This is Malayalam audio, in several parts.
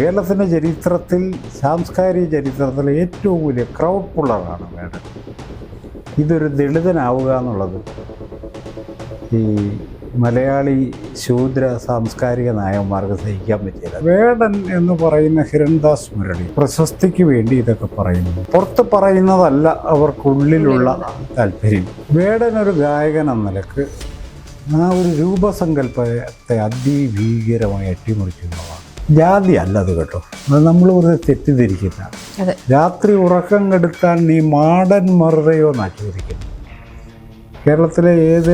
കേരളത്തിന്റെ ചരിത്രത്തിൽ സാംസ്കാരിക ചരിത്രത്തിൽ ഏറ്റവും വലിയ ക്രൗഡ് പുള്ളറാണ് വേടൻ ഇതൊരു ദളിതനാവുക എന്നുള്ളത്. ഈ മലയാളി ശൂദ്ര സാംസ്കാരിക നായകന്മാർക്ക് സഹിക്കാൻ പറ്റില്ല. വേടൻ എന്ന് പറയുന്ന ഹിരൺദാസ് മുരളി പ്രശസ്തിക്ക് വേണ്ടി ഇതൊക്കെ പറയുന്നു. പുറത്ത് പറയുന്നതല്ല അവർക്കുള്ളിലുള്ള താല്പര്യം. വേടൻ ഒരു ഗായകൻ എന്ന നിലയ്ക്ക് ആ ഒരു രൂപസങ്കല്പത്തെ അതിഭീകരമായി അട്ടിമറിച്ചു എന്നുള്ളതാണ്. ജാതി അല്ല അത് കേട്ടോ. അത് നമ്മൾ ഒരു തെറ്റിദ്ധരിക്കുന്ന അതെ. രാത്രി ഉറക്കം കെടുത്താൻ നീ മാടൻ മറുതയോ എന്നാ കേരളത്തിലെ ഏത്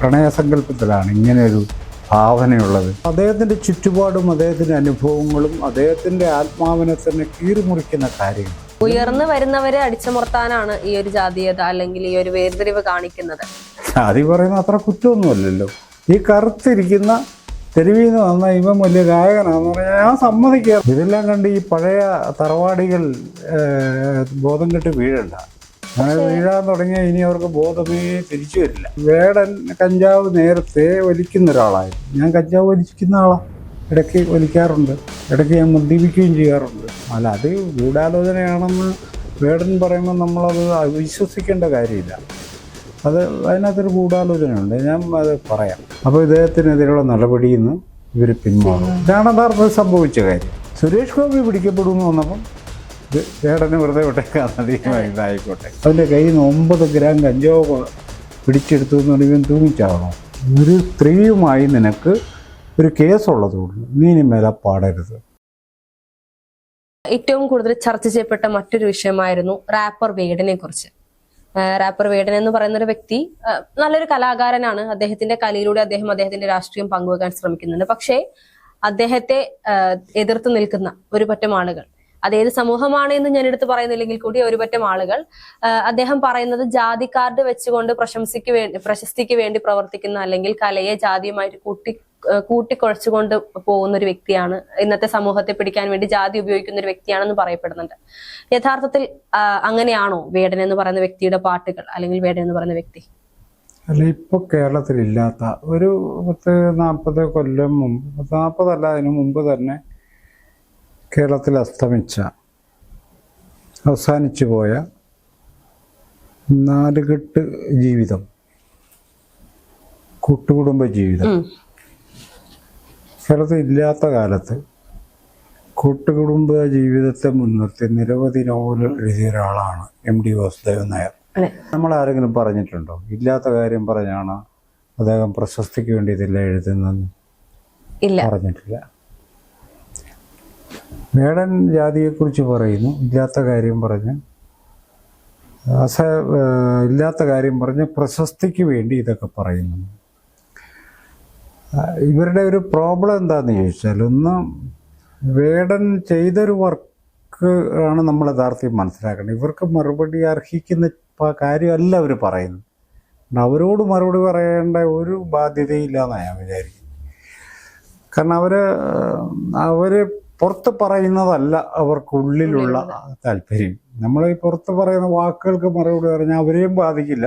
പ്രണയസങ്കല്പത്തിലാണ് ഇങ്ങനെ ഒരു ഭാവനയുള്ളത്? അദ്ദേഹത്തിന്റെ ചുറ്റുപാടും അദ്ദേഹത്തിന്റെ അനുഭവങ്ങളും അദ്ദേഹത്തിന്റെ ആത്മാവിനെ തന്നെ കീറിമുറിക്കുന്ന കാര്യങ്ങൾ. ഉയർന്നു വരുന്നവരെ അടിച്ചമർത്താനാണ് ഈ ഒരു ജാതീയത അല്ലെങ്കിൽ ഈ ഒരു വേർതിരിവ് കാണിക്കുന്നത്. ജാതി പറയുന്ന അത്ര കുറ്റമൊന്നുമല്ലല്ലോ. ഈ കറുത്തിരിക്കുന്ന തെരുവിൽ നിന്ന് വന്ന ഇവൻ വലിയ ഗായകനാന്ന് പറഞ്ഞാൽ ഞാൻ സമ്മതിക്കുക ഇതെല്ലാം കണ്ട് ഈ പഴയ തറവാടികൾ ബോധം കെട്ട് വീഴണ്ട. അങ്ങനെ വീഴാൻ തുടങ്ങിയാൽ ഇനി അവർക്ക് ബോധമേ തിരിച്ചു വരില്ല. വേടൻ കഞ്ചാവ് നേരത്തെ വലിക്കുന്ന ഒരാളായിരുന്നു ഞാൻ കഞ്ചാവ് വലിക്കുന്ന ആളാണ് ഇടയ്ക്ക് വലിക്കാറുണ്ട്. ഇടയ്ക്ക് ഞാൻ മദ്യപിക്കുകയും ചെയ്യാറുണ്ട്. അല്ല അത് ഗൂഢാലോചനയാണെന്ന് വേടൻ പറയുമ്പോൾ നമ്മളത് വിശ്വസിക്കേണ്ട കാര്യമില്ല. അത് അതിനകത്തൊരു ഗൂഢാലോചനയുണ്ട്. ഞാൻ അത് പറയാം. അപ്പോൾ ഇദ്ദേഹത്തിനെതിരെയുള്ള നടപടിയിൽ നിന്ന് ഇവർ പിന്മാറും. ഇതാണ് യഥാർത്ഥത്തിൽ സംഭവിച്ച കാര്യം. സുരേഷ് ഗോപി പിടിക്കപ്പെടുമെന്ന് വന്നപ്പം ഇത് ചേട്ടന് വെറുതെ വിട്ടേക്കാൻ അധികമായി ഇതായിക്കോട്ടെ. അവന്റെ കയ്യിൽ നിന്ന് ഒമ്പത് ഗ്രാം കഞ്ചാവ് പിടിച്ചെടുത്തു എന്ന് പറയുമ്പോൾ തൂങ്ങിച്ചാവണം. ഒരു സ്ത്രീയുമായി നിനക്ക് ഒരു കേസുള്ളതുകൊണ്ട് നീ ഇനി മേലെ പാടരുത്. ഏറ്റവും കൂടുതൽ ചർച്ച ചെയ്യപ്പെട്ട മറ്റൊരു വിഷയമായിരുന്നു റാപ്പർ വേഡിനെ കുറിച്ച്. റാപ്പർ വേടൻ എന്ന് പറയുന്ന ഒരു വ്യക്തി നല്ലൊരു കലാകാരനാണ്. അദ്ദേഹത്തിന്റെ കലയിലൂടെ അദ്ദേഹം അദ്ദേഹത്തിന്റെ രാഷ്ട്രീയം പങ്കുവെക്കാൻ ശ്രമിക്കുന്നുണ്ട്. പക്ഷേ അദ്ദേഹത്തെ എതിർത്ത് നിൽക്കുന്ന ഒരു പറ്റം ആളുകൾ അത് ഏത് സമൂഹമാണ് എന്ന് ഞാൻ എടുത്ത് പറയുന്നില്ലെങ്കിൽ കൂടി ഒരുപറ്റം ആളുകൾ അദ്ദേഹം പറയുന്നത് ജാതി കാർഡ് വെച്ചുകൊണ്ട് പ്രശംസിക്ക് വേണ്ടി പ്രശസ്തിക്ക് വേണ്ടി പ്രവർത്തിക്കുന്ന അല്ലെങ്കിൽ കലയെ ജാതിയുമായിട്ട് കൂട്ടി കൂട്ടിക്കുഴച്ചുകൊണ്ട് പോകുന്ന ഒരു വ്യക്തിയാണ് ഇന്നത്തെ സമൂഹത്തെ പിടിക്കാൻ വേണ്ടി ജാതി ഉപയോഗിക്കുന്ന ഒരു വ്യക്തിയാണെന്ന് പറയപ്പെടുന്നുണ്ട്. യഥാർത്ഥത്തിൽ അങ്ങനെയാണോ വേടൻ എന്ന് പറയുന്ന വ്യക്തിയുടെ പാട്ടുകൾ അല്ലെങ്കിൽ വേടൻ എന്ന് പറയുന്ന വ്യക്തി? അല്ല ഇപ്പൊ കേരളത്തിൽ ഇല്ലാത്ത ഒരു പത്ത് നാൽപ്പത് കൊല്ലം മുമ്പ് നാൽപ്പതല്ല അതിനു മുമ്പ് തന്നെ കേരളത്തിൽ അസ്തമിച്ച അവസാനിച്ചു പോയ നാലുകെട്ട് ജീവിതം കൂട്ടുകുടുംബ ജീവിതം. കേരളത്തിൽ ഇല്ലാത്ത കാലത്ത് കൂട്ടുകുടുംബ ജീവിതത്തെ മുൻനിർത്തി നിരവധി നോവൽ എഴുതിയ ഒരാളാണ് എം ഡി വാസുദേവൻ നായർ. നമ്മൾ ആരെങ്കിലും പറഞ്ഞിട്ടുണ്ടോ? ഇല്ലാത്ത കാര്യം പറഞ്ഞാണ്? അദ്ദേഹം പ്രശസ്തിക്ക് വേണ്ടി ഇതെല്ലാം എഴുതുന്നതെന്ന്? പറഞ്ഞിട്ടില്ല. വേടൻ ജാതിയെക്കുറിച്ച് പറയുന്നു. ഇല്ലാത്ത കാര്യം പറഞ്ഞ്. അസ ഇല്ലാത്ത കാര്യം പറഞ്ഞ് പ്രശസ്തിക്ക് വേണ്ടി ഇതൊക്കെ പറയുന്നു. ഇവരുടെ ഒരു പ്രോബ്ലം എന്താണെന്ന് ചോദിച്ചാൽ ഒന്ന് വേടൻ ചെയ്തൊരു വർക്ക് ആണ് നമ്മൾ യഥാർത്ഥം മനസ്സിലാക്കേണ്ടത്. ഇവർക്ക് മറുപടി അർഹിക്കുന്ന കാര്യമല്ല അവർ പറയുന്നത്. അവരോട് മറുപടി പറയേണ്ട ഒരു ബാധ്യതയില്ല എന്നാണ് ഞാൻ വിചാരിക്കുന്നത്. കാരണം അവർ അവർ പുറത്ത് പറയുന്നതല്ല അവർക്കുള്ളിലുള്ള താല്പര്യം. നമ്മൾ ഈ പുറത്ത് പറയുന്ന വാക്കുകൾക്ക് മറുപടി പറഞ്ഞാൽ അവരെയും ബാധിക്കില്ല.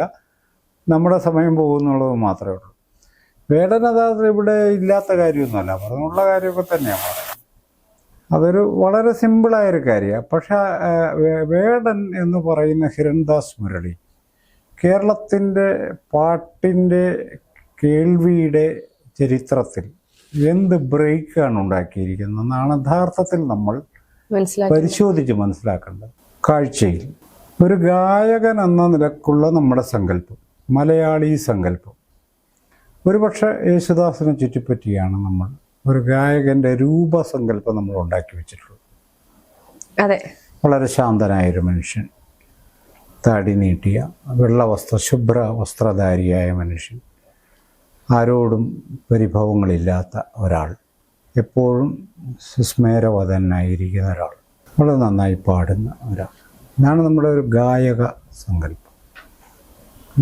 നമ്മുടെ സമയം പോകുന്നുള്ളത് മാത്രമേ ഉള്ളൂ. വേടൻ ഇവിടെ ഇല്ലാത്ത കാര്യമൊന്നുമല്ല. പറഞ്ഞുള്ള കാര്യമൊക്കെ തന്നെയാണ് പറയുന്നത്. അതൊരു വളരെ സിമ്പിളായൊരു കാര്യമാണ് പക്ഷേ വേടൻ എന്ന് പറയുന്ന ഹിരൺദാസ് മുരളി കേരളത്തിന്റെ പാട്ടിന്റെ കേൾവിയുടെ ചരിത്രത്തിൽ എന്ത് ബ്രേക്കാണ് ഉണ്ടാക്കിയിരിക്കുന്നത് എന്നാണ് യഥാർത്ഥത്തിൽ നമ്മൾ പരിശോധിച്ച് മനസ്സിലാക്കേണ്ടത്. കാഴ്ചയിൽ. ഒരു ഗായകൻ എന്ന നിലക്കുള്ള നമ്മുടെ സങ്കല്പം മലയാളി സങ്കല്പം. ഒരുപക്ഷെ യേശുദാസിനെ ചുറ്റിപ്പറ്റിയാണ് നമ്മൾ ഒരു ഗായകന്റെ രൂപസങ്കല്പം നമ്മൾ ഉണ്ടാക്കി വെച്ചിട്ടുള്ളത്. അതെ. വളരെ ശാന്തനായൊരു മനുഷ്യൻ. താടി നീട്ടിയ വെള്ള വസ്ത്ര ശുഭ്ര വസ്ത്രധാരിയായ മനുഷ്യൻ. ആരോടും പരിഭവങ്ങളില്ലാത്ത ഒരാൾ. എപ്പോഴും സുസ്മേരവതനായിരിക്കുന്ന ഒരാൾ. വളരെ നന്നായി പാടുന്ന ഒരാൾ. ഇതാണ് നമ്മുടെ ഒരു ഗായക സങ്കല്പം.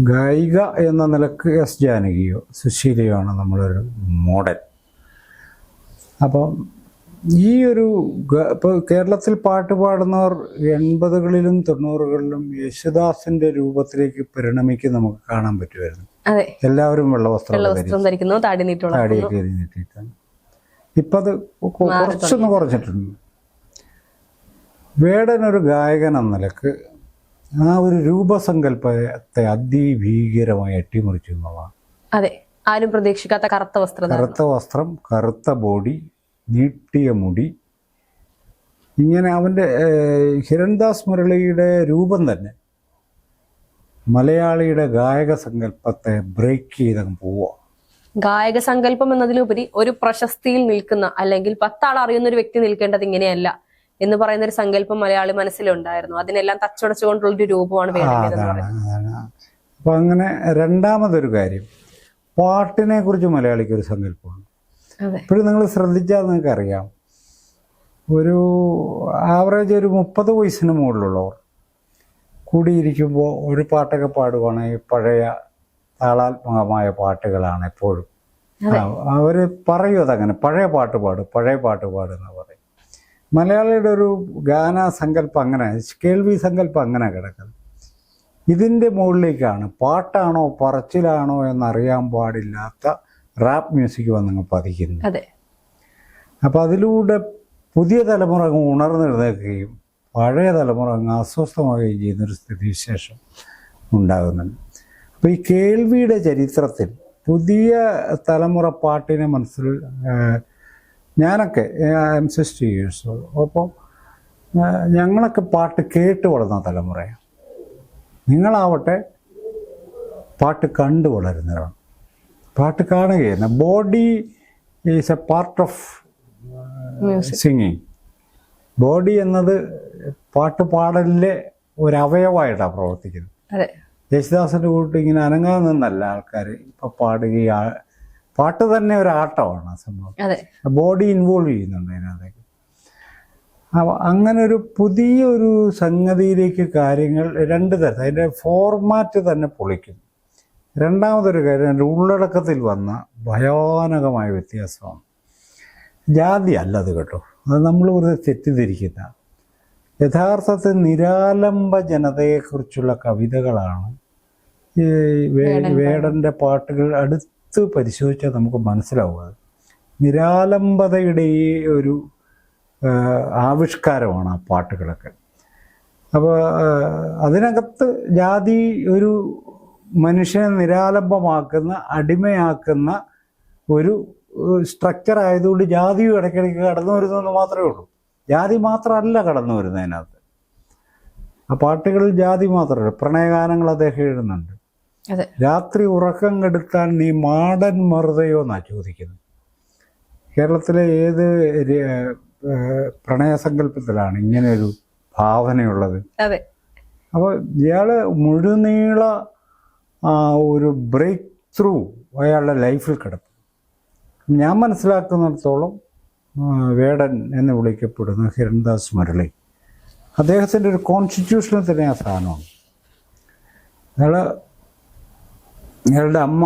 ഗായിക എന്ന നിലയ്ക്ക് എസ് ജാനകിയോ സുശീലയോ ആണ് നമ്മളൊരു മോഡൽ. അപ്പം ഈ ഒരു ഇപ്പോൾ കേരളത്തിൽ പാട്ട് പാടുന്നവർ എൺപതുകളിലും തൊണ്ണൂറുകളിലും യേശുദാസിന്റെ രൂപത്തിലേക്ക് പരിണമിക്കും നമുക്ക് കാണാൻ പറ്റുമായിരുന്നു. എല്ലാവരും വെള്ളവസ്ത്രം വെള്ള വസ്ത്രം ധരിക്കുന്നു താടി ഇപ്പം അത് കുറച്ചൊന്ന് കുറച്ചിട്ടുണ്ട് വേടൻ ഒരു ഗായകൻ എന്ന നിലയ്ക്ക് ആ ഒരു രൂപസങ്കല്പത്തെ അതിഭീകരമായി അട്ടിമറിച്ചു എന്നുള്ളതാണ്. അതെ. ആരും പ്രതീക്ഷിക്കാത്ത കറുത്ത വസ്ത്രം കറുത്ത വസ്ത്രം കറുത്ത ബോഡി നീട്ടിയ മുടി. ഇങ്ങനെ അവന്റെ ഹിരൺദാസ് മുരളിയുടെ രൂപം തന്നെ മലയാളിയുടെ ഗായക സങ്കല്പത്തെ ബ്രേക്ക് ചെയ്തങ്ങ് പോവുക. ഗായക സങ്കല്പം എന്നതിലുപരി ഒരു പ്രശസ്തിയിൽ നിൽക്കുന്ന അല്ലെങ്കിൽ പത്താൾ അറിയുന്ന ഒരു വ്യക്തി നിൽക്കേണ്ടത് ഇങ്ങനെയല്ല എന്ന് പറയുന്ന ഒരു സങ്കല്പം മലയാളി മനസ്സിലുണ്ടായിരുന്നു. അതിനെല്ലാം തച്ചടച്ചുകൊണ്ടുള്ള ഒരു രൂപമാണ് അപ്പൊ അങ്ങനെ രണ്ടാമതൊരു കാര്യം പാട്ടിനെ കുറിച്ച് മലയാളിക്ക് ഒരു സങ്കല്പമാണ്. ഇപ്പോഴും നിങ്ങൾ ശ്രദ്ധിച്ചാൽ നിങ്ങൾക്ക് അറിയാം. ഒരു ആവറേജ് ഒരു മുപ്പത് വയസ്സിന് മുകളിലുള്ളവർ കൂടിയിരിക്കുമ്പോൾ ഒരു പാട്ടൊക്കെ പാടുവാണെങ്കിൽ പഴയ താളാത്മകമായ പാട്ടുകളാണ് എപ്പോഴും. അവർ പറയും അതങ്ങനെ പഴയ പാട്ട് പാടും പഴയ പാട്ട് പാടുന്ന പറയും. മലയാളിയുടെ ഒരു ഗാന സങ്കല്പം അങ്ങനെ കേൾവി സങ്കല്പം അങ്ങനെ കിടക്കുന്നത് ഇതിന്റെ മുകളിലേക്കാണ് പാട്ടാണോ പറച്ചിലാണോ എന്നറിയാൻ പാടില്ലാത്ത റാപ്പ് മ്യൂസിക് വന്നങ്ങ് പതിക്കുന്നു. അതെ. അപ്പോൾ അതിലൂടെ പുതിയ തലമുറ അങ്ങ് ഉണർന്നെഴുന്നേൽക്കുകയും പഴയ തലമുറ അങ്ങ് അസ്വസ്ഥമാവുകയും ചെയ്യുന്നൊരു സ്ഥിതിവിശേഷം ഉണ്ടാകുന്നുണ്ട്. അപ്പോൾ ഈ കേൾവിയുടെ ചരിത്രത്തിൽ പുതിയ തലമുറ പാട്ടിനെ മനസ്സിൽ ഞാനൊക്കെ ഞാനൊക്കെ എം സിക്സ്റ്റി ഇയേഴ്സ് അപ്പോൾ ഞങ്ങളൊക്കെ പാട്ട് കേട്ട് വളർന്ന തലമുറയാണ്. നിങ്ങളാവട്ടെ പാട്ട് കണ്ടു വളരുന്നവരാണ്. പാട്ട് കാണുകയാണ് body is a part of singing. Body എന്നത് പാട്ട് പാടലിലെ ഒരു അവയവമായിട്ടാണ് പ്രവർത്തിക്കുന്നത്. അതെ. യേശുദാസിന്റെ കൂട്ട് ഇങ്ങനെ അനങ്ങാൻ നിന്നല്ല ആൾക്കാർ ഇപ്പം പാടുകയും. പാട്ട് തന്നെ ഒരു ആട്ടമാണ് ആ സംഭവം. ബോഡി ഇൻവോൾവ് ചെയ്യുന്നുണ്ട് അതിനകത്തേക്ക്. അങ്ങനൊരു അങ്ങനെ ഒരു പുതിയൊരു സംഗതിയിലേക്ക് കാര്യങ്ങൾ രണ്ട് തരത്തിൽ അതിന്റെ ഫോർമാറ്റ് തന്നെ പൊളിക്കുന്നു. രണ്ടാമതൊരു കാര്യം എന്റെ ഉള്ളടക്കത്തിൽ വന്ന ഭയാനകമായ വ്യത്യാസമാണ്. ജാതി അല്ല അത് കേട്ടോ. അത് നമ്മൾ വെറുതെ തെറ്റിദ്ധരിക്കുന്ന യഥാർത്ഥത്തിൽ നിരാലംബ ജനതയെക്കുറിച്ചുള്ള കവിതകളാണ് ഈ വേടന്റെ പാട്ടുകൾ അടുത്ത് പരിശോധിച്ചാൽ നമുക്ക് മനസ്സിലാവുക. നിരാലംബതയുടെ ഈ ഒരു ആവിഷ്കാരമാണ് ആ പാട്ടുകളൊക്കെ. അപ്പോൾ അതിനകത്ത് ജാതി ഒരു മനുഷ്യനെ നിരാലംബമാക്കുന്ന അടിമയാക്കുന്ന ഒരു സ്ട്രക്ചർ ആയതുകൊണ്ട് ജാതിയും ഇടയ്ക്കിടയ്ക്ക് കടന്നു വരുന്നെന്ന് മാത്രമേ ഉള്ളൂ. ജാതി മാത്രമല്ല കടന്നു വരുന്നതിനകത്ത് ആ പാട്ടുകളിൽ ജാതി മാത്രമല്ല പ്രണയഗാനങ്ങൾ അദ്ദേഹം എഴുതുന്നുണ്ട്. രാത്രി ഉറക്കം കെടുത്താൻ നീ മാടൻ മറുതയോ എന്നാണ് ചോദിക്കുന്നത്. കേരളത്തിലെ ഏത് പ്രണയസങ്കല്പത്തിലാണ് ഇങ്ങനെ ഇങ്ങനെയൊരു ഭാവനയുള്ളത്? അപ്പോൾ ഇയാൾ മുഴുനീള ആ, ഒരു ബ്രേക്ക് ത്രൂ അയാളുടെ ലൈഫിൽ കിടക്കും. ഞാൻ മനസ്സിലാക്കുന്നിടത്തോളം വേടൻ എന്ന് വിളിക്കപ്പെടുന്ന ഹിരൺദാസ് മുരളി അദ്ദേഹത്തിന്റെ ഒരു കോൺസ്റ്റിറ്റ്യൂഷനിൽ തന്നെ ആ സാധനമാണ്. അയാൾ അയാളുടെ അമ്മ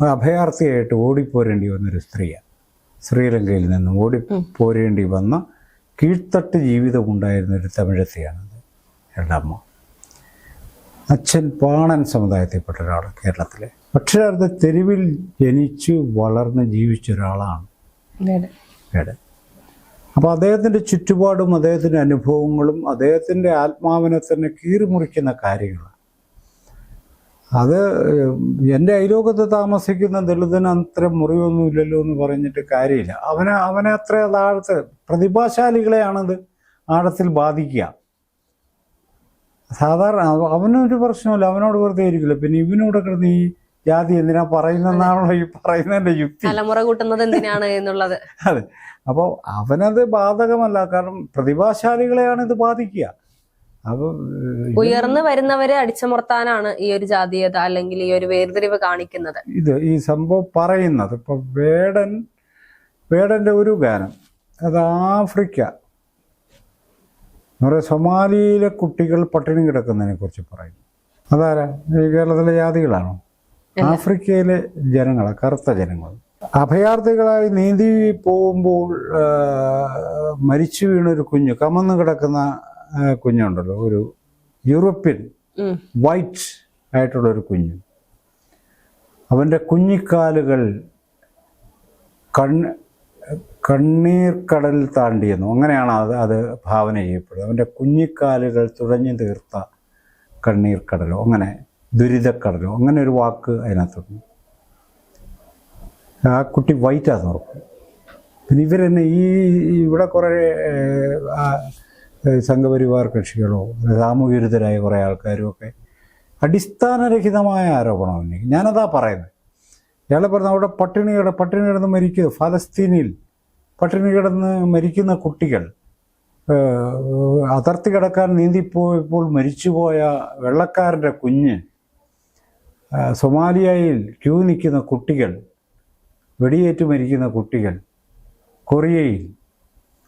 അഭയാർത്ഥിയായിട്ട് ഓടിപ്പോരേണ്ടി വന്നൊരു സ്ത്രീയാണ്. ശ്രീലങ്കയിൽ നിന്ന് ഓടിപ്പോരേണ്ടി വന്ന കീഴ്ത്തട്ട് ജീവിതം ഉണ്ടായിരുന്ന ഒരു തമിഴത്തെയാണത് അയാളുടെ അമ്മ. അച്ഛൻ പാണൻ സമുദായത്തിൽപ്പെട്ട ഒരാൾ കേരളത്തിലെ. പക്ഷേ അത് തെരുവിൽ ജനിച്ചു വളർന്ന് ജീവിച്ച ഒരാളാണ് അതെ വേടൻ അപ്പോൾ അദ്ദേഹത്തിന്റെ ചുറ്റുപാടും അദ്ദേഹത്തിന്റെ അനുഭവങ്ങളും അദ്ദേഹത്തിന്റെ ആത്മാവിനെ തന്നെ കീറിമുറിക്കുന്ന കാര്യങ്ങളാണ് അത് എന്റെ അയലോകത്ത് താമസിക്കുന്ന ദളിതന് അത്ര മുറിവൊന്നുമില്ലല്ലോ എന്ന് പറഞ്ഞിട്ട് കാര്യമില്ല. അവനെ അവനെ അത്ര താഴത്ത് പ്രതിഭാശാലികളെയാണത് ആഴത്തിൽ ബാധിക്കുക. സാധാരണ അവനൊരു പ്രശ്നമില്ല അവനോട് വെറുതെ ഇരിക്കില്ല. പിന്നെ ഇവനോട് കിടന്ന് ഈ ജാതി എന്തിനാ പറയുന്നതെന്നാണല്ലോ ഈ പറയുന്നതിന്റെ യുക്തി. തലമുറ കൂട്ടുന്നത് എന്തിനാണ് എന്നുള്ളത്. അതെ. അപ്പോൾ അവനത് ബാധകമല്ല. കാരണം പ്രതിഭാശാലികളെയാണ് ഇത് ബാധിക്കുക. അപ്പോൾ ഉയർന്നു വരുന്നവരെ അടിച്ചമർത്താനാണ് ഈ ഒരു ജാതീയത അല്ലെങ്കിൽ ഈ ഒരു വേർതിരിവ് കാണിക്കുന്നത്. ഇത് ഈ സംഭവം പറയുന്നത്. ഇപ്പൊ വേടൻ വേടന്റെ ഒരു ഗാനം. അത് ആഫ്രിക്ക എന്ന് പറയുക സൊമാലിയിലെ കുട്ടികൾ പട്ടിണി കിടക്കുന്നതിനെ കുറിച്ച് പറയുന്നു. അതാരാ? ഈ കേരളത്തിലെ ജാതികളാണോ? ആഫ്രിക്കയിലെ ജനങ്ങൾ കറുത്ത ജനങ്ങൾ. അഭയാർത്ഥികളായി നീന്തി പോകുമ്പോൾ മരിച്ചു വീണൊരു കുഞ്ഞു കമന്ന് കിടക്കുന്ന കുഞ്ഞുണ്ടല്ലോ ഒരു യൂറോപ്യൻ വൈറ്റ് ആയിട്ടുള്ള ഒരു കുഞ്ഞ്. അവന്റെ കുഞ്ഞിക്കാലുകൾ കണ്ണ് കണ്ണീർ കടൽ താണ്ടിയെന്നു അങ്ങനെയാണ് അത് അത് ഭാവന ചെയ്യപ്പെടുന്നത്. അവന്റെ കുഞ്ഞിക്കാലുകൾ തുഴഞ്ഞു തീർത്ത കണ്ണീർ കടലോ അങ്ങനെ ദുരിതക്കടലോ അങ്ങനെ ഒരു വാക്ക് അതിനകത്തുണ്ട്. ആ കുട്ടി വൈറ്റാന്ന് ഉറപ്പ് പിന്നെ ഇവരെന്നെ ഈ ഇവിടെ കുറേ സംഘപരിവാർ കക്ഷികളോ സാമൂഹ്യരുതരായ കുറേ ആൾക്കാരും ഒക്കെ അടിസ്ഥാനരഹിതമായ ആരോപണം ഉന്നയിക്കും ഞാനതാ പറയുന്നത്. ഇയാളെ പറഞ്ഞ അവിടെ പട്ടിണി പട്ടിണി കിടന്ന് മരിക്കുക ഫലസ്തീനിൽ. പട്ടിണി കിടന്ന് മരിക്കുന്ന കുട്ടികൾ അതിർത്തി കിടക്കാൻ നീന്തിപ്പോയപ്പോൾ മരിച്ചുപോയ വെള്ളക്കാരന്റെ കുഞ്ഞ് സൊമാലിയയിൽ ക്യൂ നിൽക്കുന്ന കുട്ടികൾ വെടിയേറ്റ് മരിക്കുന്ന കുട്ടികൾ കൊറിയയിൽ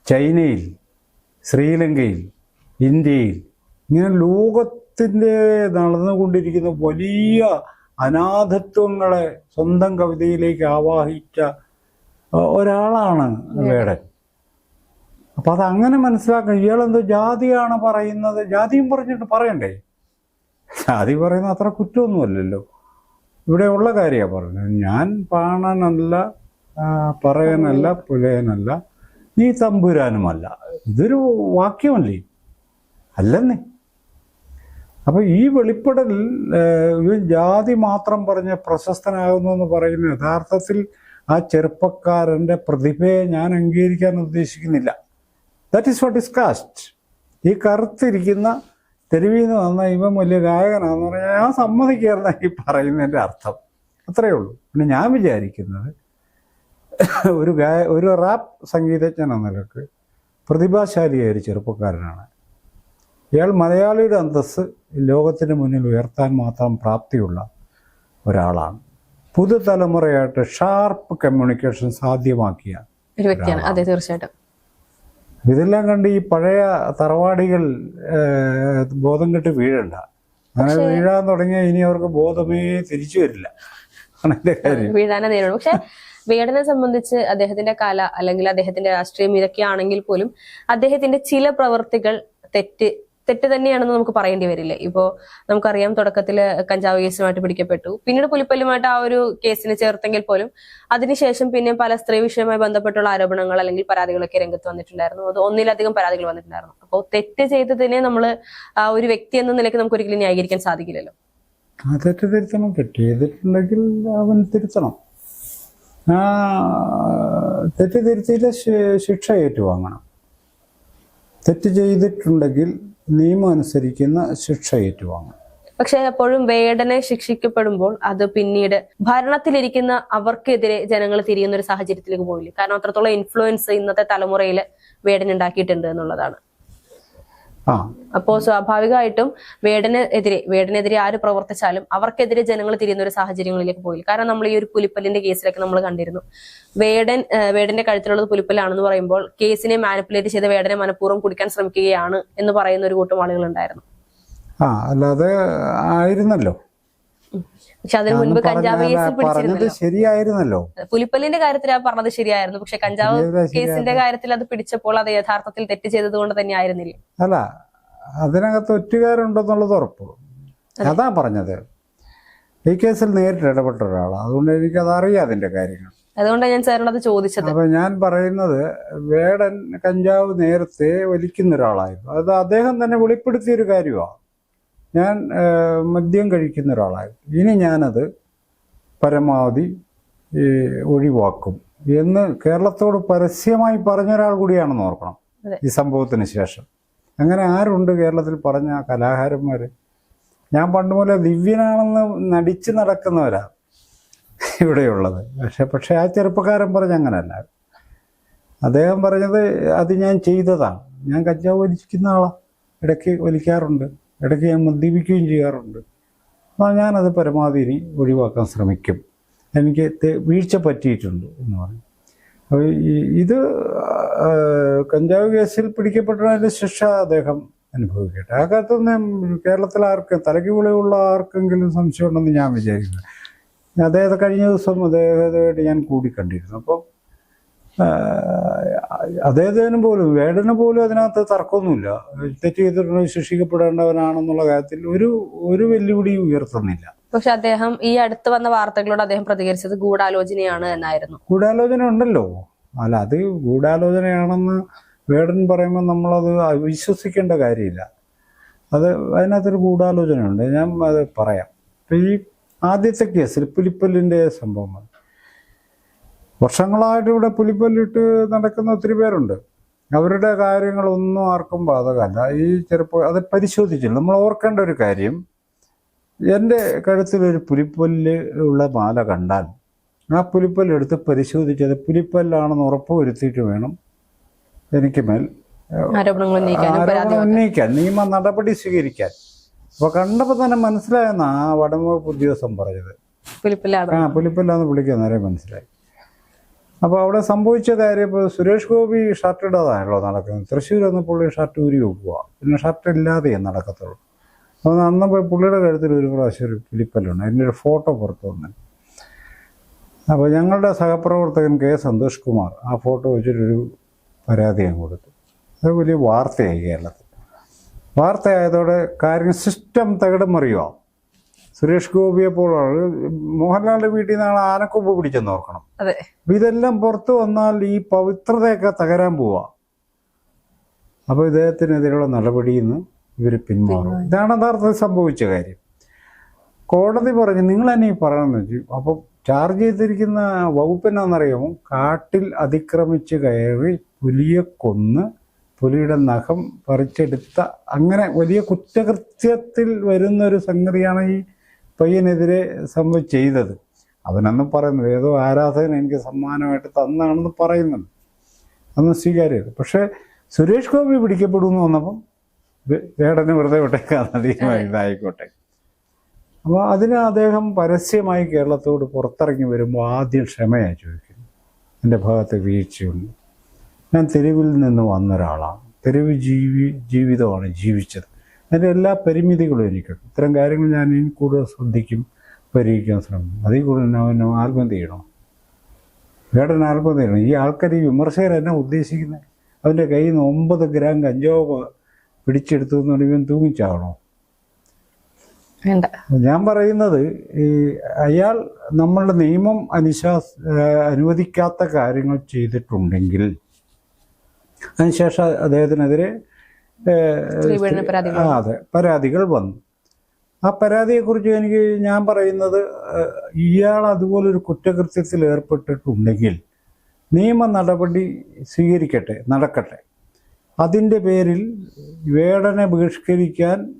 ചൈനയിൽ ശ്രീലങ്കയിൽ ഇന്ത്യയിൽ ഇങ്ങനെ ലോകത്തിന്റെ നടന്നുകൊണ്ടിരിക്കുന്ന വലിയ അനാഥത്വങ്ങളെ സ്വന്തം കവിതയിലേക്ക് ആവാഹിച്ച ഒരാളാണ് വേടൻ. അപ്പം അത് അങ്ങനെ മനസ്സിലാക്കണം ഇയാളെന്തോ ജാതിയാണ് പറയുന്നത്. ജാതിയും പറഞ്ഞിട്ട് പറയണ്ടേ? ജാതി പറയുന്ന അത്ര കുറ്റമൊന്നുമല്ലല്ലോ. ഇവിടെ ഉള്ള കാര്യമാണ് പറഞ്ഞത്. ഞാൻ പാണനല്ല പറയനല്ല പുലയനല്ല നീ തമ്പുരാനുമല്ല. ഇതൊരു വാക്യമല്ലേ? അല്ലെന്നേ. അപ്പൊ ഈ വെളിപ്പെടൽ ജാതി മാത്രം പറഞ്ഞ് പ്രശസ്തനാകുന്നു എന്ന് പറയുന്ന യഥാർത്ഥത്തിൽ ആ ചെറുപ്പക്കാരന്റെ പ്രതിഭയെ ഞാൻ അംഗീകരിക്കാൻ ഉദ്ദേശിക്കുന്നില്ല. That is what is caste ഈ കറുത്തിരിക്കുന്ന തെരുവിൽ നിന്ന് വന്ന ഇവൻ വലിയ ഗായകനാന്ന് പറഞ്ഞാൽ ഞാൻ സമ്മതിക്കാറുന്ന ഈ പറയുന്നതിന്റെ അർത്ഥം. അത്രയേ ഉള്ളൂ. പിന്നെ ഞാൻ വിചാരിക്കുന്നത് ഒരു ഗായ ഒരു റാപ്പ് സംഗീതജ്ഞൻ എന്ന നിലയ്ക്ക് പ്രതിഭാശാലിയായ ഒരു ചെറുപ്പക്കാരനാണ്. ഇയാൾ മലയാളിയുടെ അന്തസ്സ് ലോകത്തിന് മുന്നിൽ ഉയർത്താൻ മാത്രം പ്രാപ്തിയുള്ള ഒരാളാണ്. പുതുതലമുറയായിട്ട് ഷാർപ്പ് കമ്മ്യൂണിക്കേഷൻ സാധ്യമാക്കിയ ഒരു വ്യക്തിയാണ്. അതെ തീർച്ചയായിട്ടും. ഇതെല്ലാം കണ്ട് ഈ പഴയ തറവാടികൾ ബോധം കെട്ട് വീഴണ്ട. അങ്ങനെ വീഴാൻ തുടങ്ങിയ ഇനി അവർക്ക് ബോധമേ തിരിച്ചു വരില്ല. വീഴാനേ നേരിടും പക്ഷെ വേടനെ സംബന്ധിച്ച് അദ്ദേഹത്തിന്റെ കല അല്ലെങ്കിൽ അദ്ദേഹത്തിന്റെ രാഷ്ട്രീയം ഇതൊക്കെയാണെങ്കിൽ പോലും അദ്ദേഹത്തിന്റെ ചില പ്രവൃത്തികൾ തെറ്റ് തെറ്റ് തന്നെയാണെന്ന് നമുക്ക് പറയേണ്ടി വരില്ല. ഇപ്പോ നമുക്കറിയാം തുടക്കത്തിൽ കഞ്ചാവ് കേസുമായിട്ട് പിടിക്കപ്പെട്ടു. പിന്നീട് പുലിപ്പല്ലുമായിട്ട് ആ ഒരു കേസിന് ചേർത്തെങ്കിൽ പോലും അതിനുശേഷം പിന്നെ പല സ്ത്രീ വിഷയവുമായി ബന്ധപ്പെട്ടുള്ള ആരോപണങ്ങൾ അല്ലെങ്കിൽ പരാതികളൊക്കെ രംഗത്ത് വന്നിട്ടുണ്ടായിരുന്നു. അത് ഒന്നിലധികം പരാതികൾ വന്നിട്ടുണ്ടായിരുന്നു. അപ്പോൾ തെറ്റ് ചെയ്തതിനെ നമ്മൾ ആ ഒരു വ്യക്തി എന്ന നിലയ്ക്ക് നമുക്ക് ഒരിക്കലും ന്യായീകരിക്കാൻ സാധിക്കില്ലല്ലോ. തെറ്റ് തിരുത്തണം. തെറ്റ് ചെയ്തിട്ടുണ്ടെങ്കിൽ അവൻ തിരുത്തണം. ആ തെറ്റ് തിരുത്തിയില്ല ശിക്ഷ ഏറ്റുവാങ്ങണം. തെറ്റ് ചെയ്തിട്ടുണ്ടെങ്കിൽ നിയമം അനുസരിക്കുന്ന ശിക്ഷ ഏറ്റുവാങ്ങും പക്ഷെ എപ്പോഴും വേടനെ ശിക്ഷിക്കപ്പെടുമ്പോൾ അത് പിന്നീട് ഭരണത്തിലിരിക്കുന്ന അവർക്കെതിരെ ജനങ്ങൾ തിരിയുന്ന ഒരു സാഹചര്യത്തിലേക്ക് പോയില്ലേ കാരണം അത്രത്തോളം ഇൻഫ്ലുവൻസ് ഇന്നത്തെ തലമുറയിൽ വേടൻ ഉണ്ടാക്കിയിട്ടുണ്ട് എന്നുള്ളതാണ്. അപ്പോ സ്വാഭാവികമായിട്ടും വേടനെതിരെ വേടനെതിരെ ആര് പ്രവർത്തിച്ചാലും അവർക്കെതിരെ ജനങ്ങൾ തിരിയുന്ന ഒരു സാഹചര്യങ്ങളിലേക്ക് പോയി. കാരണം നമ്മൾ ഈ ഒരു പുലിപ്പല്ലിന്റെ കേസിലൊക്കെ നമ്മൾ കണ്ടിരുന്നു. വേടൻ വേടന്റെ കഴുത്തിലുള്ളത് പുലിപ്പല്ലാണെന്ന് പറയുമ്പോൾ കേസിനെ മാനിപ്പുലേറ്റ് ചെയ്ത് വേടനെ മനഃപൂർവം കുടിക്കാൻ ശ്രമിക്കുകയാണ് എന്ന് പറയുന്ന ഒരു കൂട്ടം ആളുകൾ ഉണ്ടായിരുന്നു. ആ അല്ലാതെ ആയിരുന്നല്ലോ. പക്ഷെ അതിന് മുൻപ് കഞ്ചാവ് കേസിൽ പിടിച്ചിരുന്നല്ലോ. ശരിയായിരുന്നല്ലോ. പുലിപ്പല്ലിന്റെ കാര്യത്തിൽ ആ പറഞ്ഞത് ശരിയായിരുന്നു. പക്ഷെ കഞ്ചാവ്. കേസിന്റെ കാര്യത്തിൽ അത് പിടിച്ചപ്പോൾ അത് യഥാർത്ഥത്തിൽ തെറ്റ് ചെയ്തത് കൊണ്ട് തന്നെ ആയിരുന്നില്ല. അല്ല അതിനകത്ത് ഒറ്റുകാരുണ്ടെന്നുള്ളത് ഉറപ്പ്. അതാ. പറഞ്ഞത്. ഈ കേസിൽ നേരിട്ട് ഇടപെട്ട ഒരാളാണ് അതുകൊണ്ട് എനിക്കത് അറിയാം അതിന്റെ കാര്യങ്ങൾ. അതുകൊണ്ടാണ് ഞാൻ സാറിനോട് അത് ചോദിച്ചത്. അപ്പൊ ഞാൻ പറയുന്നത് വേടൻ കഞ്ചാവ് നേരത്തെ വലിക്കുന്ന ഒരാളായിരുന്നു. അത് അദ്ദേഹം തന്നെ വെളിപ്പെടുത്തിയ ഒരു കാര്യമാണ് ഞാൻ മദ്യം കഴിക്കുന്ന ഒരാളായിരുന്നു. ഇനി ഞാനത് പരമാവധി ഒഴിവാക്കും എന്ന് കേരളത്തോട് പരസ്യമായി പറഞ്ഞ ഒരാൾ കൂടിയാണെന്ന് ഓർക്കണം ഈ സംഭവത്തിന് ശേഷം. അങ്ങനെ ആരുണ്ട് കേരളത്തിൽ പറഞ്ഞ ആ കലാകാരന്മാര്? ഞാൻ പണ്ട് മുതലേ ദിവ്യനാണെന്ന് നടിച്ച് നടക്കുന്നവരാ ഇവിടെയുള്ളത്. പക്ഷെ പക്ഷെ ആ ചെറുപ്പക്കാരൻ പറഞ്ഞ അങ്ങനല്ല. അദ്ദേഹം പറഞ്ഞത് അത് ഞാൻ ചെയ്തതാണ്. ഞാൻ കഞ്ചാവ് വലിക്കുന്ന ആളാണ് ഇടയ്ക്ക് വലിക്കാറുണ്ട്. ഇടയ്ക്ക് ഞാൻ മദ്യപിക്കുകയും ചെയ്യാറുണ്ട്. എന്നാൽ ഞാനത് പരമാവധി ഇനി ഒഴിവാക്കാൻ ശ്രമിക്കും. എനിക്ക് വീഴ്ച പറ്റിയിട്ടുണ്ട് എന്ന് പറഞ്ഞു അപ്പോൾ ഇത് കഞ്ചാവ് കേസിൽ പിടിക്കപ്പെട്ടതിന്റെ ശിക്ഷ അദ്ദേഹം അനുഭവിക്കട്ടെ. ആ കാലത്തൊന്നും കേരളത്തിൽ ആർക്കും തലയ്ക്ക് വിളിയുള്ള ആർക്കെങ്കിലും സംശയമുണ്ടെന്ന് ഞാൻ വിചാരിക്കുന്നു. അദ്ദേഹത്തെ കഴിഞ്ഞ ദിവസം അദ്ദേഹത്തെ ഞാൻ കൂടിക്കണ്ടിരുന്നു. അപ്പം അദ്ദേഹത്തിന് പോലും വേടന് പോലും അതിനകത്ത് തർക്കമൊന്നുമില്ല. തെറ്റ് ചെയ്തിട്ടുണ്ട് ശിക്ഷിക്കപ്പെടേണ്ടവനാണെന്നുള്ള കാര്യത്തിൽ ഒരു ഒരു വെല്ലുവിളിയും ഉയർത്തുന്നില്ല. പക്ഷെ അദ്ദേഹം ഈ അടുത്ത് വന്ന വാർത്തകളോട് അദ്ദേഹം പ്രതികരിച്ചത് ഗൂഢാലോചനയാണ് എന്നായിരുന്നു. ഗൂഢാലോചന ഉണ്ടല്ലോ. അല്ല അത് ഗൂഢാലോചനയാണെന്ന് വേടൻ പറയുമ്പോൾ നമ്മളത് വിശ്വസിക്കേണ്ട കാര്യമില്ല. അത് അതിനകത്തൊരു ഗൂഢാലോചനയുണ്ട്. ഞാൻ അത് പറയാം. ഇപ്പം ഈ ആദ്യത്തെ കേസിൽ പുലിപ്പല്ലിന്റെ സംഭവം വർഷങ്ങളായിട്ട് ഇവിടെ പുലിപ്പല്ലിട്ട് നടക്കുന്ന ഒത്തിരി പേരുണ്ട്. അവരുടെ കാര്യങ്ങളൊന്നും ആർക്കും ബാധകമല്ല. ഈ ചെറുപ്പം അത് പരിശോധിച്ചില്ല. നമ്മൾ ഓർക്കേണ്ട ഒരു കാര്യം എന്റെ കഴുത്തിലൊരു പുലിപ്പല്ല് ഉള്ള മാല കണ്ടാൽ ആ പുലിപ്പല്ലെടുത്ത് എടുത്ത് പരിശോധിച്ച് അത് പുലിപ്പല്ലാണെന്ന് ഉറപ്പ് വരുത്തിയിട്ട് വേണം എനിക്ക് മേൽ ആരോപണങ്ങൾ ഉന്നയിക്കാൻ നിയമ നടപടി സ്വീകരിക്കാൻ. അപ്പൊ കണ്ടപ്പോൾ തന്നെ മനസ്സിലായെന്നാ ആ വടംവകുപ്പ് ഉദ്യോഗസ്ഥൻ പറഞ്ഞത്. ആ പുലിപ്പല്ലാന്ന് വിളിക്കാൻ നേരെ മനസ്സിലായി. അപ്പോൾ അവിടെ സംഭവിച്ച കാര്യം ഇപ്പോൾ സുരേഷ് ഗോപി ഷർട്ട് ഇടാതാണല്ലോ നടക്കുന്നത്. തൃശ്ശൂർ വന്ന് പുള്ളി ഷർട്ട് ഊരി വെക്കുക. പിന്നെ ഷർട്ട് ഇല്ലാതെയും നടക്കത്തുള്ളൂ. അപ്പോൾ അന്ന് പുള്ളിയുടെ കാര്യത്തിൽ ഒരു പ്രാവശ്യം ഒരു പുലിപ്പല്ലുണ്ട് അതിന്റെ ഒരു ഫോട്ടോ പുറത്ത് വന്നു. അപ്പോൾ ഞങ്ങളുടെ സഹപ്രവർത്തകൻ കെ സന്തോഷ് കുമാർ ആ ഫോട്ടോ വെച്ചിട്ടൊരു പരാതി ഞാൻ കൊടുത്തു. അത് വലിയ വാർത്തയായി കേരളത്തിൽ. വാർത്തയായതോടെ കാര്യം സിസ്റ്റം തകിടം മറിയുമോ സുരേഷ് ഗോപിയെ പോലുള്ള മോഹൻലാലിന്റെ വീട്ടിൽ നിന്നാണ് ആനക്കൊമ്പ് പിടിച്ചെന്ന് ഓർക്കണം. അതെ. അപ്പൊ ഇതെല്ലാം പുറത്തു വന്നാൽ ഈ പവിത്രതയൊക്കെ തകരാൻ പോവാ. അപ്പൊ ഇദ്ദേഹത്തിനെതിരെയുള്ള നടപടിയിൽ നിന്ന് ഇവർ പിന്മാറും. ഇതാണ് യഥാർത്ഥത്തിൽ സംഭവിച്ച കാര്യം. കോടതി പറഞ്ഞു നിങ്ങൾ തന്നെ ഈ പറയണമെന്ന് വെച്ചു. അപ്പൊ ചാർജ് ചെയ്തിരിക്കുന്ന വകുപ്പ് എന്നാണെന്നറിയാമോ കാട്ടിൽ അതിക്രമിച്ച് കയറി പുലിയെ കൊന്ന് പുലിയുടെ നഖം പറിച്ചെടുത്ത അങ്ങനെ വലിയ കുറ്റകൃത്യത്തിൽ വരുന്ന ഒരു സംഗതിയാണ് ഈ പയ്യനെതിരെ സംഭവം ചെയ്തത്. അവനന്ന് പറയുന്നത് ഏതോ ആരാധകൻ എനിക്ക് സമ്മാനമായിട്ട് തന്നാണെന്ന് പറയുന്നുണ്ട്. അന്ന് സ്വീകാര്യത പക്ഷേ സുരേഷ് ഗോപി പിടിക്കപ്പെടുമെന്ന് വന്നപ്പം വേടന് വെറുതെ വിട്ടേക്കാൻ അധികമായി ഇതായിക്കോട്ടെ. അപ്പോൾ അതിന് അദ്ദേഹം പരസ്യമായി കേരളത്തോട് പുറത്തിറങ്ങി വരുമ്പോൾ ആദ്യം ക്ഷമയാണ് ചോദിക്കുന്നത്. എന്റെ ഭാഗത്ത് വീഴ്ചയുണ്ട്. ഞാൻ തെരുവിൽ നിന്ന് വന്ന ഒരാളാണ് തെരുവ് ജീവി ജീവിതമാണ് ജീവിച്ചത്. അതിന്റെ എല്ലാ പരിമിതികളും എനിക്കുണ്ട്. ഇത്തരം കാര്യങ്ങൾ ഞാൻ ഇനി കൂടുതൽ ശ്രദ്ധിക്കും പരിഹരിക്കാൻ ശ്രമിക്കും. അതിൽ കൂടുതൽ അവനെ ആത്മഹത്യ ചെയ്യണം? വേടൻ ആത്മഹത്യ ചെയ്യണം? ഈ ആൾക്കാർ ഈ വിമർശകർ എന്നെ ഉദ്ദേശിക്കുന്നത് അവന്റെ കയ്യിൽ നിന്ന് ഒമ്പത് ഗ്രാം കഞ്ചാവ് പിടിച്ചെടുത്തു എന്ന് പറഞ്ഞാൽ ഇവൻ തൂങ്ങിച്ചാവണോ? ഞാൻ പറയുന്നത് ഈ അയാൾ നമ്മളുടെ നിയമം അനുശാസ് അനുവദിക്കാത്ത കാര്യങ്ങൾ ചെയ്തിട്ടുണ്ടെങ്കിൽ അതിനുശേഷം അദ്ദേഹത്തിനെതിരെ അതെ. പരാതികൾ വന്നു. ആ പരാതിയെക്കുറിച്ച് എനിക്ക് ഞാൻ പറയുന്നത് ഇയാൾ അതുപോലെ ഒരു കുറ്റകൃത്യത്തിൽ ഏർപ്പെട്ടിട്ടുണ്ടെങ്കിൽ നിയമ നടപടി സ്വീകരിക്കട്ടെ നടക്കട്ടെ. അതിന്റെ പേരിൽ വേടനെ ബഹിഷ്കരിക്കാൻ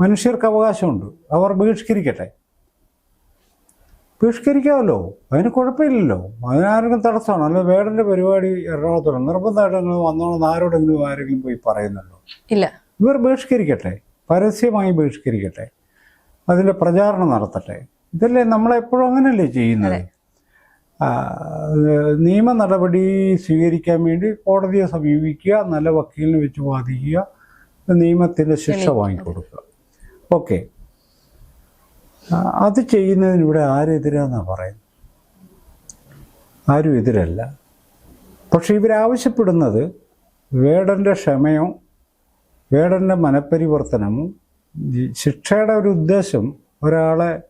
മനുഷ്യർക്ക് അവകാശമുണ്ട്. അവർ ബഹിഷ്കരിക്കട്ടെ. ബഹിഷ്കരിക്കാമല്ലോ അതിന് കുഴപ്പമില്ലല്ലോ. അതിനാരെങ്കിലും തടസ്സമാണ്. അല്ലെങ്കിൽ വേടന്റെ പരിപാടി എറണാകുളത്തുണ്ട്. നിർബന്ധമായിട്ട് നിങ്ങൾ വന്നോളെന്ന് ആരോടെങ്കിലും ആരെങ്കിലും പോയി പറയുന്നുണ്ടോ? ഇല്ല. ഇവർ ബഹിഷ്കരിക്കട്ടെ. പരസ്യമായി ബഹിഷ്കരിക്കട്ടെ. അതിന്റെ പ്രചാരണം നടത്തട്ടെ. ഇതല്ലേ നമ്മളെപ്പോഴും അങ്ങനെയല്ലേ ചെയ്യുന്നത്? നിയമ നടപടി സ്വീകരിക്കാൻ വേണ്ടി കോടതിയെ സമീപിക്കുക നല്ല വക്കീലിനെ വെച്ച് വാദിക്കുക നിയമത്തിന്റെ ശിക്ഷ വാങ്ങിക്കൊടുക്കുക. ഓക്കെ. അത് ചെയ്യുന്നതിന് ഇവിടെ ആരെതിരാന്നാണ് പറയുന്നത്? ആരും എതിരല്ല. പക്ഷെ ഇവരാവശ്യപ്പെടുന്നത് വേടന്റെ ക്ഷമയോ വേടന്റെ മനപരിവർത്തനമോ ശിക്ഷയുടെ ഒരു ഉദ്ദേശം ഒരാളെ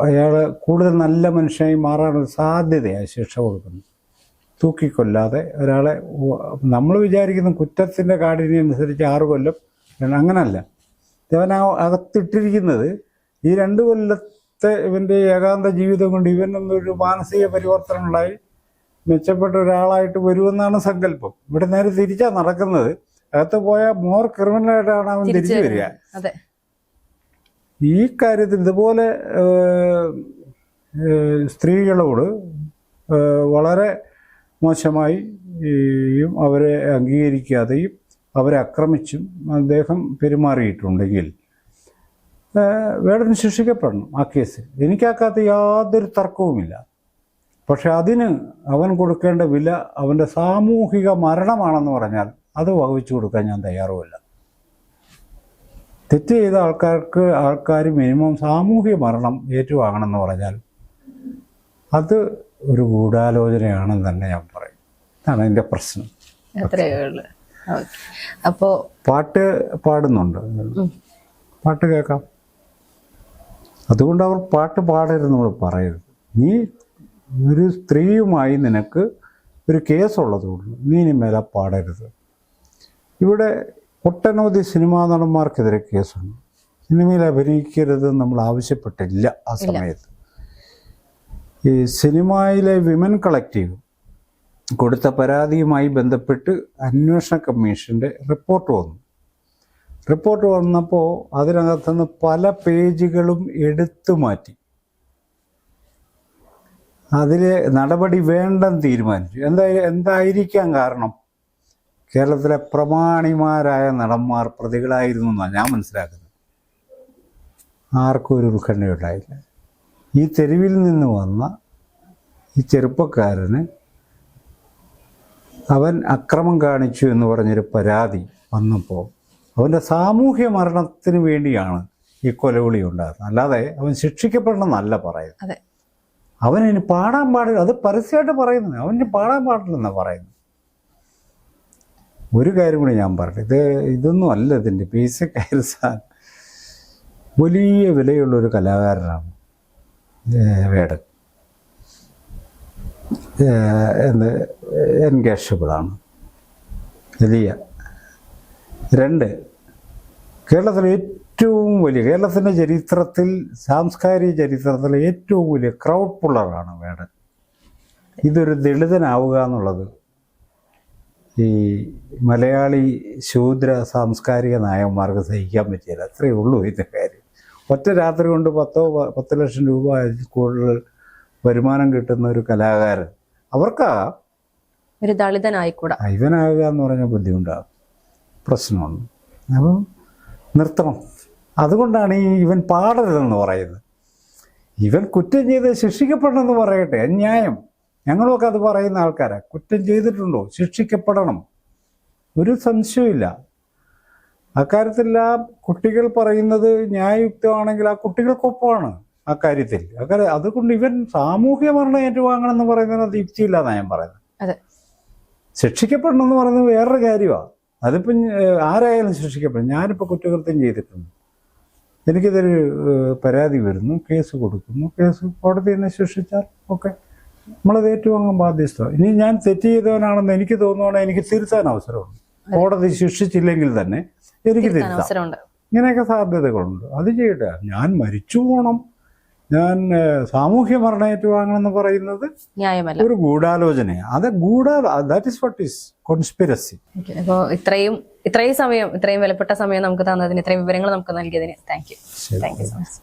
അയാൾ കൂടുതൽ നല്ല മനുഷ്യനായി മാറാനുള്ള സാധ്യതയാണ് ശിക്ഷ കൊടുക്കുന്നത്. തൂക്കിക്കൊല്ലാതെ ഒരാളെ നമ്മൾ വിചാരിക്കുന്ന കുറ്റത്തിന്റെ കാഠിന്യം അനുസരിച്ച് ആറ് കൊല്ലം. അങ്ങനല്ല. ഇവൻ ആ അകത്തിട്ടിരിക്കുന്നത് ഈ രണ്ട് കൊല്ലത്തെ ഇവന്റെ ഏകാന്ത ജീവിതം കൊണ്ട് ഇവനൊന്നൊരു മാനസിക പരിവർത്തനമുണ്ടായി മെച്ചപ്പെട്ട ഒരാളായിട്ട് വരുമെന്നാണ് സങ്കല്പം. ഇവിടെ നേരെ തിരിച്ചാ നടക്കുന്നത്. അകത്ത് പോയാൽ മോർ ക്രിമിനലായിട്ടാണ് അവൻ തിരിച്ചു വരിക. ഈ കാര്യത്തിൽ ഇതുപോലെ സ്ത്രീകളോട് വളരെ മോശമായി അവരെ അംഗീകരിക്കാതെയും അവരെ ആക്രമിച്ചും അദ്ദേഹം പെരുമാറിയിട്ടുണ്ടെങ്കിൽ വേടന് ശിക്ഷിക്കപ്പെടണം ആ കേസിൽ. എനിക്കാക്കാത്ത യാതൊരു തർക്കവുമില്ല. പക്ഷെ അതിന് അവൻ കൊടുക്കേണ്ട വില അവന്റെ സാമൂഹിക മരണമാണെന്ന് പറഞ്ഞാൽ അത് വകവെച്ചു കൊടുക്കാൻ ഞാൻ തയ്യാറുമല്ല. തെറ്റ് ചെയ്ത ആൾക്കാർക്ക് ആൾക്കാർ മിനിമം സാമൂഹിക മരണം ഏറ്റുവാങ്ങണമെന്ന് പറഞ്ഞാൽ അത് ഒരു ഗൂഢാലോചനയാണെന്ന് തന്നെ ഞാൻ പറയും. അതാണ് എന്റെ പ്രശ്നം. അത്രയേ ഉള്ളു. അപ്പോ പാട്ട് പാടുന്നുണ്ട്. പാട്ട് കേൾക്കാം. അതുകൊണ്ട് അവർ പാട്ട് പാടരുത് നമ്മൾ പറയരുത്. നീ ഒരു സ്ത്രീയുമായി നിനക്ക് ഒരു കേസുള്ളത് കൊണ്ട് നീ ഇനി മേലെ പാടരുത്. ഇവിടെ ഒട്ടനവധി സിനിമാ നടന്മാർക്കെതിരെ കേസുണ്ട്. സിനിമയിൽ അഭിനയിക്കരുത് നമ്മൾ ആവശ്യപ്പെട്ടില്ല ആ സമയത്ത്. ഈ സിനിമയിലെ വിമൻ കളക്റ്റീവ് കൊടുത്ത പരാതിയുമായി ബന്ധപ്പെട്ട് അന്വേഷണ കമ്മീഷന്റെ റിപ്പോർട്ട് വന്നു. റിപ്പോർട്ട് വന്നപ്പോൾ അതിനകത്തുനിന്ന് പല പേജുകളും എടുത്തു മാറ്റി. അതിൽ നടപടി വേണ്ടെന്ന് തീരുമാനിച്ചു. എന്താ എന്തായിരിക്കാം കാരണം? കേരളത്തിലെ പ്രമാണിമാരായ നടന്മാർ പ്രതികളായിരുന്നു എന്നാണ് ഞാൻ മനസ്സിലാക്കുന്നത്. ആർക്കും ഒരു ഉത്കണ്ഠയുണ്ടായില്ല. ഈ തെരുവിൽ നിന്ന് വന്ന ഈ ചെറുപ്പക്കാരന് അവൻ അക്രമം കാണിച്ചു എന്ന് പറഞ്ഞൊരു പരാതി വന്നപ്പോൾ അവന്റെ സാമൂഹ്യ മരണത്തിന് വേണ്ടിയാണ് ഈ കൊലവിളി ഉണ്ടാകുന്നത് അല്ലാതെ അവൻ ശിക്ഷിക്കപ്പെടണമെന്നല്ല പറയുന്നത്. അവൻ അവനിനി പാടാൻ പാടില്ല. അത് പരസ്യമായിട്ട് പറയുന്നത്. അവന് പാടാൻ പാടില്ലെന്നാണ് പറയുന്നത്. ഒരു കാര്യം കൂടി ഞാൻ പറഞ്ഞു ഇത് ഇതൊന്നും അല്ല ഇതിന്റെ പി സി കയർസാൻ വലിയ വിലയുള്ള ഒരു കലാകാരനാണ് വേടൻ. എന്ത് എൻഗേഷബിളാണ് വലിയ. രണ്ട് കേരളത്തിലെ ഏറ്റവും വലിയ കേരളത്തിന്റെ ചരിത്രത്തിൽ സാംസ്കാരിക ചരിത്രത്തിലെ ഏറ്റവും വലിയ ക്രൗഡ് പുള്ളറാണ് വേടൻ ഇതൊരു ദളിതനാവുക എന്നുള്ളത്. ഈ മലയാളി ശൂദ്ര സാംസ്കാരിക നായകന്മാർക്ക് സഹിക്കാൻ പറ്റിയില്ല അത്രയേ ഉള്ളൂ ഇതിന്റെ കാര്യം. ഒറ്റ രാത്രി കൊണ്ട് പത്തോ പത്ത് ലക്ഷം രൂപ കൂടുതൽ വരുമാനം കിട്ടുന്ന ഒരു കലാകാരൻ. അവർക്കാകാം ഒരു ദളിതനായിക്കൂടാ ഇവനാകുക എന്ന് പറഞ്ഞാൽ ബുദ്ധിമുട്ടാകും പ്രശ്നമാണ്. അപ്പം നിർത്തണം. അതുകൊണ്ടാണ് ഈ ഇവൻ പാടരുതെന്ന് പറയുന്നത്. ഇവൻ കുറ്റം ചെയ്ത് ശിക്ഷിക്കപ്പെടണമെന്ന് പറയട്ടെ. അന്യായം. ന്യായം ഞങ്ങളൊക്കെ അത് പറയുന്ന ആൾക്കാരാണ് കുറ്റം ചെയ്തിട്ടുണ്ടോ? ശിക്ഷിക്കപ്പെടണം. ഒരു സംശയമില്ല അക്കാര്യത്തിൽ ആ കുട്ടികൾ പറയുന്നത് ന്യായയുക്തമാണെങ്കിൽ ആ കുട്ടികൾക്കൊപ്പമാണ് ആ കാര്യത്തിൽ. അക്കാര്യം അതുകൊണ്ട് ഇവൻ സാമൂഹ്യ മരണം ഏറ്റുവാങ്ങണം എന്ന് പറയുന്നത് അത് യുക്തിയില്ലാന്നാണ് ഞാൻ പറയുന്നത്. അതെ. ശിക്ഷിക്കപ്പെടണം എന്ന് പറയുന്നത് വേറൊരു കാര്യമാണ് അതിപ്പം ആരായാലും ശിക്ഷിക്കപ്പെടും ഞാനിപ്പോൾ കുറ്റകൃത്യം ചെയ്തിട്ടുണ്ട്. എനിക്കിതൊരു പരാതി വരുന്നു. കേസ് കൊടുക്കുന്നു. കേസ് കോടതി എന്നെ ശിക്ഷിച്ചാൽ ഓക്കെ നമ്മളത് ഏറ്റുവാങ്ങാൻ ബാധ്യസ്ഥ. ഇനി ഞാൻ തെറ്റ് ചെയ്തവനാണെന്ന് എനിക്ക് തോന്നുവാണെങ്കിൽ എനിക്ക് തിരുത്താൻ അവസരമുണ്ട്. കോടതി ശിക്ഷിച്ചില്ലെങ്കിൽ തന്നെ എനിക്ക് തിരുത്താൻ അവസരമുണ്ട്. ഇങ്ങനെയൊക്കെ സാധ്യതകളുണ്ട്. അത് ചെയ്യട്ടെ. ഞാൻ മരിച്ചു പോകണം ഞാൻ സാമൂഹ്യ മരണം ഏറ്റുവാങ്ങണമെന്ന് പറയുന്നത് ന്യായമല്ല. ഒരു ഗൂഢാലോചനയാണ്. അത് ഗൂഢാ that is what is conspiracy അപ്പോൾ ഇത്രയും ഇത്രയും സമയം ഇത്രയും വിലപ്പെട്ട സമയം നമുക്ക് തന്നതിന് ഇത്രയും വിവരങ്ങൾ നമുക്ക് നൽകിയതിന് thank you thank you so much